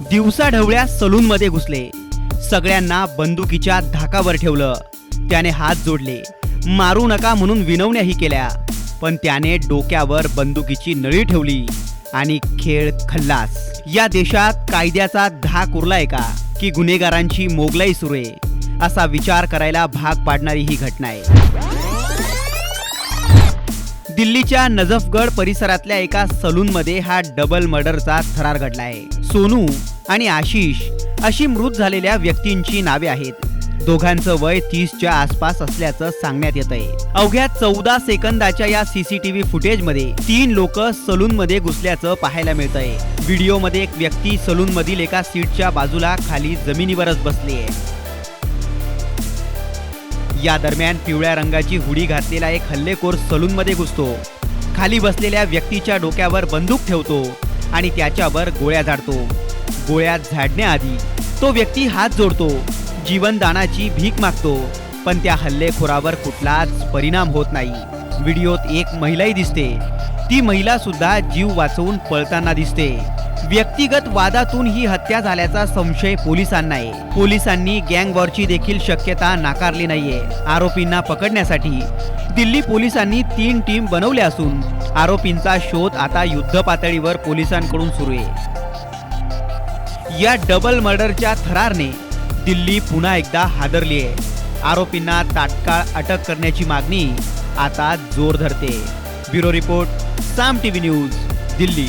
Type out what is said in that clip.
दिवसा ढवळ्या सलूनमध्ये घुसले. सगळ्यांना बंदुकीच्या धाकावर ठेवलं. त्याने हात जोडले. मारू नका म्हणून विनवण्याही केल्या. पण त्याने डोक्यावर बंदुकीची नळी ठेवली आणि खेळ खल्लास. या देशात कायद्याचा धाक उरलाय का? की गुन्हेगारांची मोगलाई सुरू आहे? असा विचार करायला भाग पाडणारी ही घटना आहे दिल्लीच्या नजफगड परिसरातल्या एका सलूनमध्ये हा डबल मर्डरचा थरार घडलाय. सोनू आणि आशिष अशी मृत झालेल्या व्यक्तींची नावे आहेत. दोघांचं वय तीसच्या आसपास असल्याचं सांगण्यात येत आहे अवघ्या चौदा सेकंदाच्या या सीसीटीव्ही फुटेजमध्ये तीन लोक सलून मध्ये घुसल्याचं पाहायला मिळतंय. व्हिडिओमध्ये एक व्यक्ती सलून मधील एका सीटच्या बाजूला खाली जमिनीवरच बसली आहे या दरम्यान पिवळ्या रंगाची हुडी घातलेला एक हल्लेखोर सलूनमध्ये घुसतो. खाली बसलेल्या व्यक्तीच्या डोक्यावर बंदूक ठेवतो आणि त्याच्यावर गोळ्या झाडतो. गोळ्या झाडण्याआधी तो व्यक्ती हात जोडतो. जीवनदानाची भीक मागतो. पण त्या हल्लेखोरावर कुठलाच परिणाम होत नाही. व्हिडिओत एक महिलाही दिसते. ती महिला सुद्धा जीव वाचवून पळताना दिसते. व्यक्तिगत वादातून ही हत्या झाल्याचा संशय पोलिसांना आहे पोलिसांनी गँग वॉरची देखील शक्यता नाकारली नाहीये. आरोपींना पकडण्यासाठी दिल्ली पोलिसांनी तीन टीम बनवल्या असून आरोपींचा शोध आता युद्ध पातळीवर पोलिसांकडून सुरू आहे. या डबल मर्डरच्या थरारने दिल्ली पुन्हा एकदा हादरली आहे आरोपींना तात्काळ अटक करण्याची मागणी आता जोर धरते bureau report Saam TV news Delhi.